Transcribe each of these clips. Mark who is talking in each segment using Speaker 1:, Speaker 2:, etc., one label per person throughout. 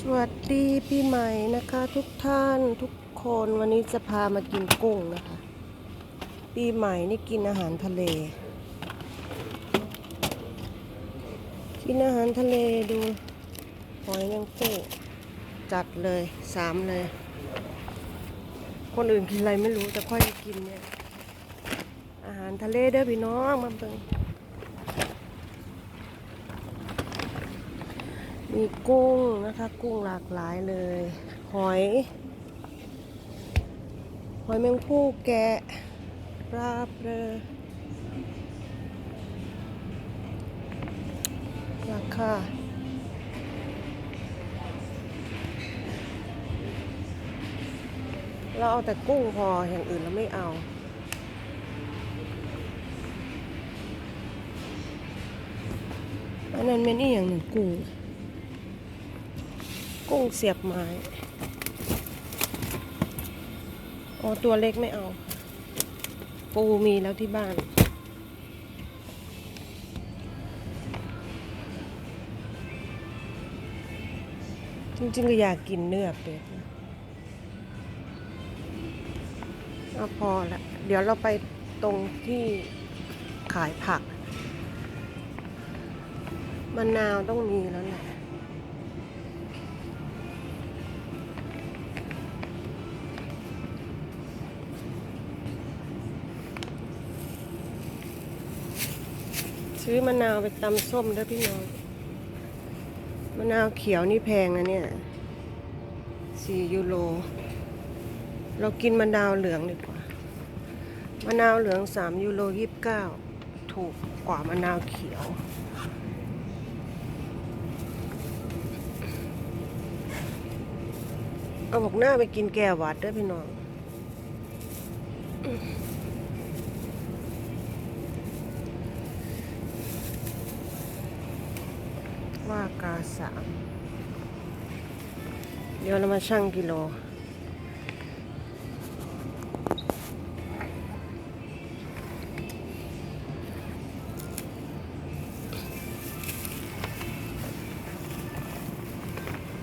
Speaker 1: สวัสดีปีใหม่นะคะทุกท่านทุกคนวันนี้จะพามากินกุ้งนะคะ ปีใหม่นี่กินอาหารทะเล กินอาหารทะเลดูหอยแมงปูจัดเลยสามเลย คนอื่นกินอะไรไม่รู้แต่ค่อยกินเนี่ยอาหารทะเลเด้อพี่น้องมาเบิ่ง มีกุ้งนะคะ กุ้งหลากหลายเลย หอย หอยแมงผู้แกะปลาเปลือราคาเราเอาแต่กุ้งพออย่างอื่นเราไม่เอาอันนั้นเป็นอีกอย่างหนึ่งกุ้ง กุ้งเสียบไม้ อ๋อ ตัวเล็กไม่เอา ปูมีแล้วที่บ้าน จริงๆก็อยากกินเนื้อเป็ดนะเอาพอละเดี๋ยวเราไปตรงที่ขายผักมะนาวต้องมีแล้วแหละ ซื้อมะนาวไปตำส้มด้อพี่น้อง มะนาวเขียวนี่แพงนะเนี่ยสี่ยูโร เรากินมะนาวเหลืองดีกว่า มะนาวเหลืองสามยูโรยีิบเก้าถูกกว่ามะนาวเขียว เอาบอกหน้าไปกินแก้หวัดด้อพี่น้อง ว่ากาสามเดี๋ยวเรามาชั่งกิโล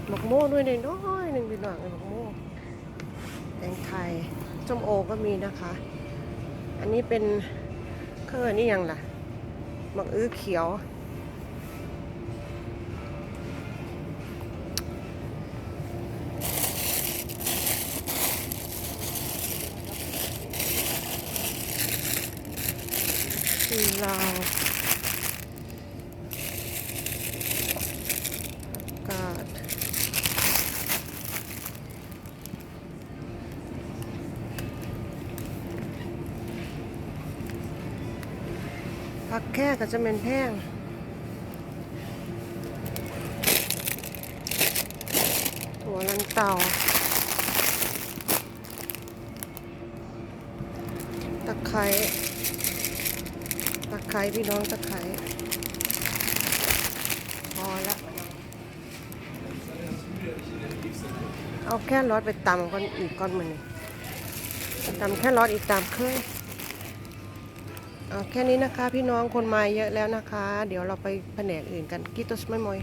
Speaker 1: หมกโม่ด้วยน้อยหนึ่งพี่น้องไอ้หมกโม่แตงไทยส้มโอก็มีนะคะ อันนี้เป็นเครื่องนนี้ยังล่ะหมกอื้อเขียว คือเราอากาศผักแค่ก็จะเป็นแพงถั่วลันเตาตะไคร้ ตะไคร้พี่น้องตะไคร้พอละเอาแค่รอดไปตำก้อนอีกก้อนมันตำแค่รอดอีกตามเคยเอาแค่นี้นะคะ พี่น้องคนมาเยอะแล้วนะคะ เดี๋ยวเราไปแผนกอื่นกันกิโตสไม่มอย